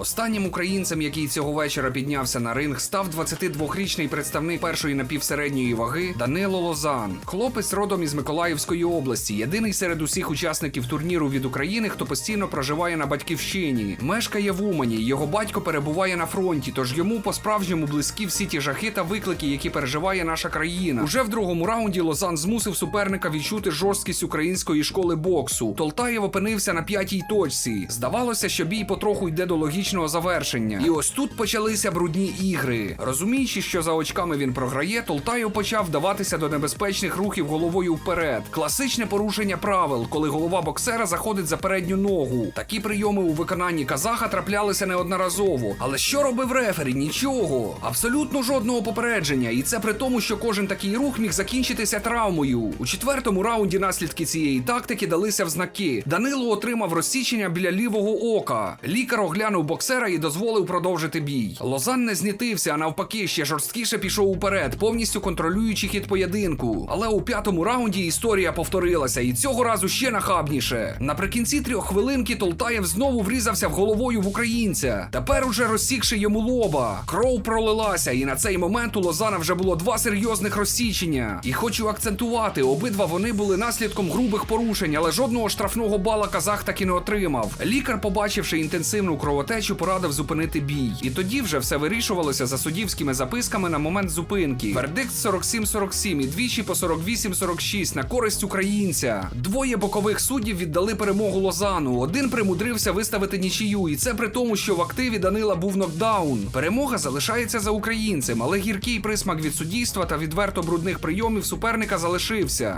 Останнім українцем, який цього вечора піднявся на ринг, став 22-річний представник першої напівсередньої ваги Данило Лозан. Хлопець родом із Миколаївської області, єдиний серед усіх учасників турніру від України, хто постійно проживає на батьківщині. Мешкає в Умані. Його батько перебуває на фронті, тож йому по-справжньому близькі всі ті жахи та виклики, які переживає наша країна. Уже в другому раунді Лозан змусив суперника відчути жорсткість української школи боксу. Толтаєв опинився на п'ятій точці. Здавалося, що бій потроху йде до логічного завершення. І ось тут почалися брудні ігри. Розуміючи, що за очками він програє, Толтаєв почав вдаватися до небезпечних рухів головою вперед. Класичне порушення правил, коли голова боксера заходить за передню ногу. Такі прийоми у виконанні казаха траплялися неодноразово. Але що робив рефері? Нічого. Абсолютно жодного попередження. І це при тому, що кожен такий рух міг закінчитися травмою. У четвертому раунді наслідки цієї тактики далися в знаки. Данило отримав розсічення біля лівого ока. Лікар оглянув боксера і дозволив продовжити бій. Лозан не знітився, а навпаки, ще жорсткіше пішов уперед, повністю контролюючи хід поєдинку. Але у п'ятому раунді історія повторилася, і цього разу ще нахабніше. Наприкінці трьох хвилинки Толтаєв знову врізався в головою в українця. Тепер уже розсікши йому лоба. Кров пролилася, і на цей момент у Лозана вже було два серйозних розсічення. І хочу акцентувати, обидва вони були наслідком грубих порушень, але жодного штрафного бала казах так і не отримав. Лікар, побачивши інтенсивну кровотечу, порадив зупинити бій. І тоді вже все вирішувалося за суддівськими записками на момент зупинки. Вердикт 47-47 і двічі по 48-46 на користь українця. Двоє бокових суддів віддали перемогу Лозану. Один примудрився виставити нічию, і це при тому, що в активі Данила був нокдаун. Перемога залишається за українцем, але гіркий присмак від суддійства та відверто брудних прийомів суперника залишився.